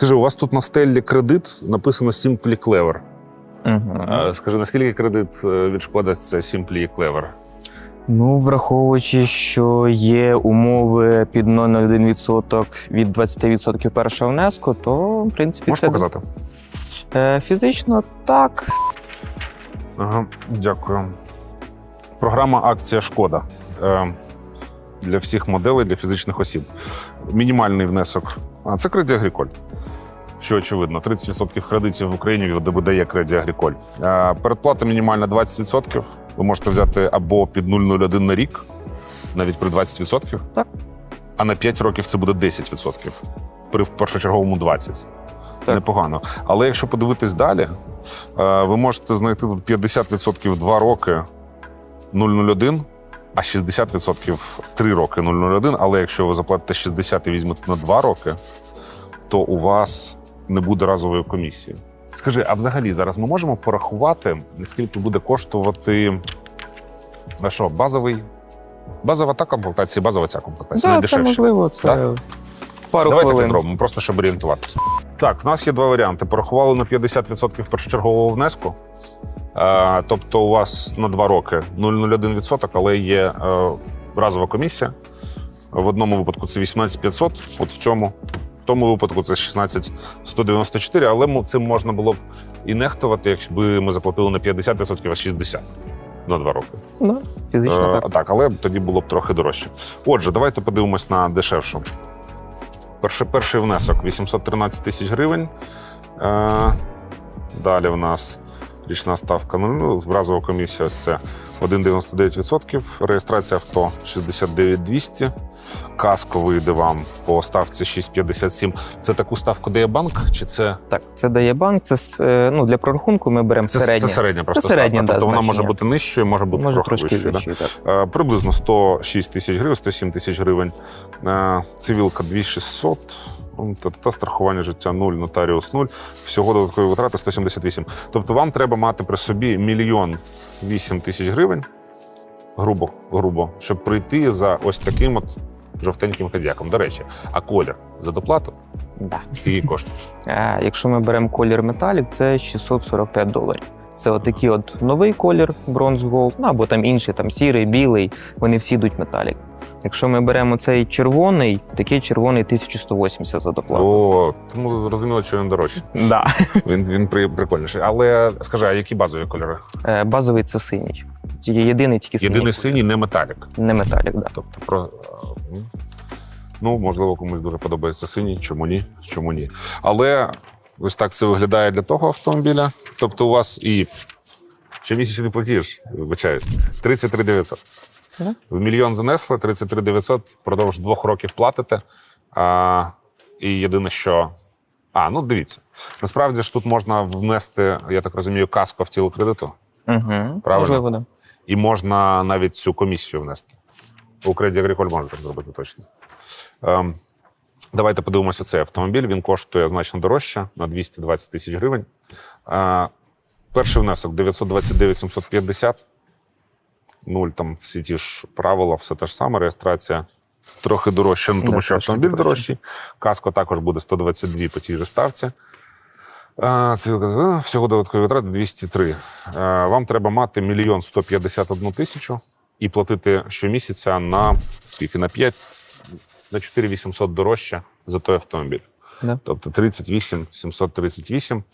Скажи, у вас тут на стелі кредит написано Simply Clever. Угу. Скажи, наскільки кредит е, від шкода Simply Clever? Ну, враховуючи, що є умови під 0,1% від 20% першого внеску, то в принципі Можеш це показати? Е, фізично так. Ага, дякую. Програма акція Шкода е, для всіх моделей, для фізичних осіб. Мінімальний внесок. А це кредит Агріколь. Що очевидно, 30% кредитів в Україні видає Агріколь. Е, передплата мінімальна 20%. Ви можете взяти або під 0,01 на рік, навіть при 20%. Так. А на 5 років це буде 10%. При першочерговому 20%. Так. Непогано. Але якщо подивитись далі, ви можете знайти тут 50% 2 роки 001, а 60% 3 роки 001. Але якщо ви заплатите 60 і візьмете на 2 роки, то у вас не буде разової комісії. Скажи, а взагалі зараз ми можемо порахувати, скільки буде коштувати а що, базовий? Базова та комплектація, базова ця комплектація. Да, це можливо, це Так? пару Давайте так хвилин. зробимо, просто щоб орієнтуватися. Так, в нас є два варіанти. Порахували на 50% першочергового внеску. Е, тобто, у вас на два роки 0,01%, але є е, разова комісія. В одному випадку це 18500, от в цьому. В тому випадку це 16194, але цим можна було б і нехтувати, якби ми заплатили на 50%, а 60% на два роки. Да, фізично Е, так. так, але тоді було б трохи дорожче. Отже, давайте подивимось на дешевшу. Перший, перший внесок 813 тисяч гривень. Е, далі в нас річна ставка. Ну, ну, разова комісія це 1,99%. Реєстрація авто 69,200. Каско вийде вам по ставці 6,57. Це таку ставку дає банк? Чи це, Так, це дає банк. Це е, ну, для прорахунку ми беремо це, середнє. це середня просто середня, ставка? да, тобто вона може бути нижчою, може бути Може трохи трошки вищою. да? так. Е, Приблизно 106 тисяч гривень, 107 тисяч гривень. Е, Цивілка 2600. Та страхування життя 0, нотаріус 0. Всього додаткові витрати 178. Тобто вам треба мати при собі мільйон 8 тисяч гривень, грубо, грубо, щоб прийти за ось таким от жовтеньким кадяком. До речі, а колір за доплату Да. скільки коштує? Е, Якщо ми беремо колір металік, це 645 доларів. Це отакий от новий колір бронз голд, ну або там інший, там сірий, білий, вони всі йдуть металік. Якщо ми беремо цей червоний, такий червоний 1180 за доплату. О, тому зрозуміло, що він дорожчий. Да. Він, він прикольніший. Але скажи, а які базові кольори? Е, Базовий це синій. Єдиний, тільки синій. Єдиний синій, не металік. Не металік, да. Тобто про ну можливо комусь дуже подобається синій, чому ні? Чому ні? Але ось так це виглядає для того автомобіля. Тобто, у вас і щомісячний платіж, вибачаюсь, 33 900. В мільйон занесли, 33 900, впродовж двох років платите. А, і єдине, що. А, ну дивіться. Насправді ж тут можна внести, я так розумію, каско в тіло кредиту. Угу. Правильно. Можливо, да. І можна навіть цю комісію внести. У Credit Agricole можна так зробити точно. Ем, давайте подивимося цей автомобіль. Він коштує значно дорожче на 220 тисяч гривень. Е, перший внесок 929 750. Нуль там всі ті ж правила, все те ж саме. Реєстрація трохи дорожча, ну, тому що автомобіль дорожчий. Каско також буде 122 по тій же ставці. Це е, всього додаткові витрати 203. Е, Вам треба мати мільйон 151 тисячу і платити щомісяця на скільки на 5, на 4 800 дорожче за той автомобіль. Да. Тобто 38 738.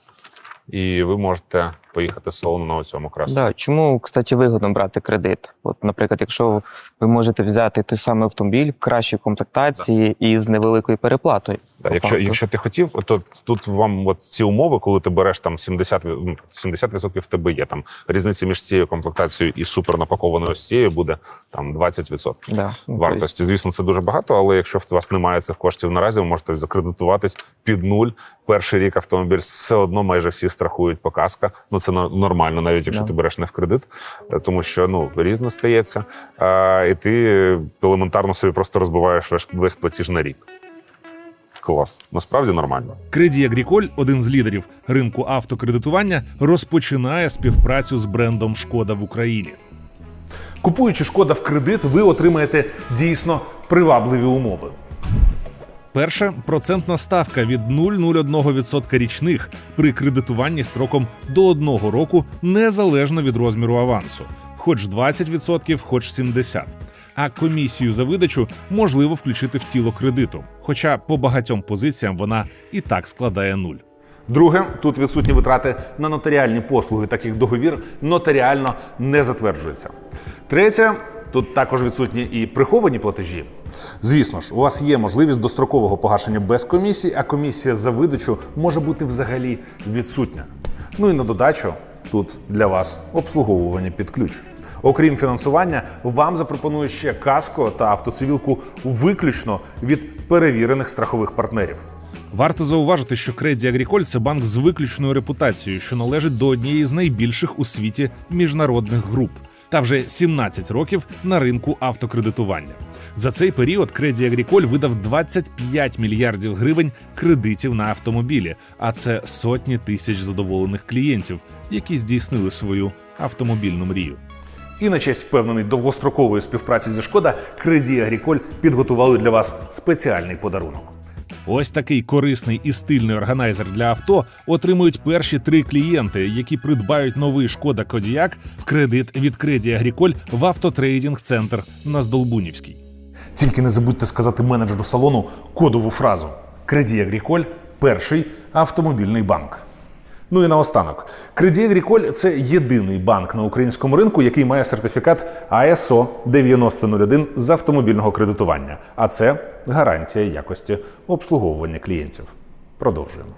І ви можете поїхати з салону на цьому красу. Да. Чому, кстати, вигодно брати кредит? От, наприклад, якщо ви можете взяти той самий автомобіль в кращій комплектації і з невеликою переплатою. Да, якщо, факту. якщо ти хотів, то тут вам от ці умови, коли ти береш там 70, ну, 70% в тебе є. Там різниця між цією комплектацією і супер напакованою ось цією буде там 20%. да. ну, Вартості, звісно, це дуже багато, але якщо в вас немає цих коштів наразі, ви можете закредитуватись під нуль. Перший рік автомобіль все одно майже всі страхують по каска. Ну це нормально, навіть якщо Да. ти береш не в кредит, е, тому що ну різно стається. А, і ти елементарно собі просто розбиваєш весь, весь платіж на рік. Клас, насправді нормально. Кредій Агріколь, один з лідерів ринку автокредитування, розпочинає співпрацю з брендом Шкода в Україні. Купуючи шкода в кредит, ви отримаєте дійсно привабливі умови. Перше процентна ставка від 0,01% річних при кредитуванні строком до одного року незалежно від розміру авансу, хоч 20%, хоч 70%. А комісію за видачу можливо включити в тіло кредиту, хоча по багатьом позиціям вона і так складає нуль. Друге, тут відсутні витрати на нотаріальні послуги, так як договір нотаріально не затверджується. Третє, тут також відсутні і приховані платежі. Звісно ж, у вас є можливість дострокового погашення без комісії, а комісія за видачу може бути взагалі відсутня. Ну і на додачу тут для вас обслуговування під ключ. Окрім фінансування, вам запропонують ще каско та автоцивілку виключно від перевірених страхових партнерів. Варто зауважити, що Credit Agricole – це банк з виключною репутацією, що належить до однієї з найбільших у світі міжнародних груп, та вже 17 років на ринку автокредитування. За цей період Credit Agricole видав 25 мільярдів гривень кредитів на автомобілі, а це сотні тисяч задоволених клієнтів, які здійснили свою автомобільну мрію. І на честь впевнений довгострокової співпраці зі шкода, Credit Agricole підготували для вас спеціальний подарунок. Ось такий корисний і стильний органайзер для авто отримують перші три клієнти, які придбають новий шкода Кодіяк в кредит від Credit Agricole в автотрейдинг центр на Здолбунівській. Тільки не забудьте сказати менеджеру салону кодову фразу Credit Agricole – перший автомобільний банк. Ну і наостанок, Credit Agricole – це єдиний банк на українському ринку, який має сертифікат ISO 9001 з автомобільного кредитування. А це гарантія якості обслуговування клієнтів. Продовжуємо.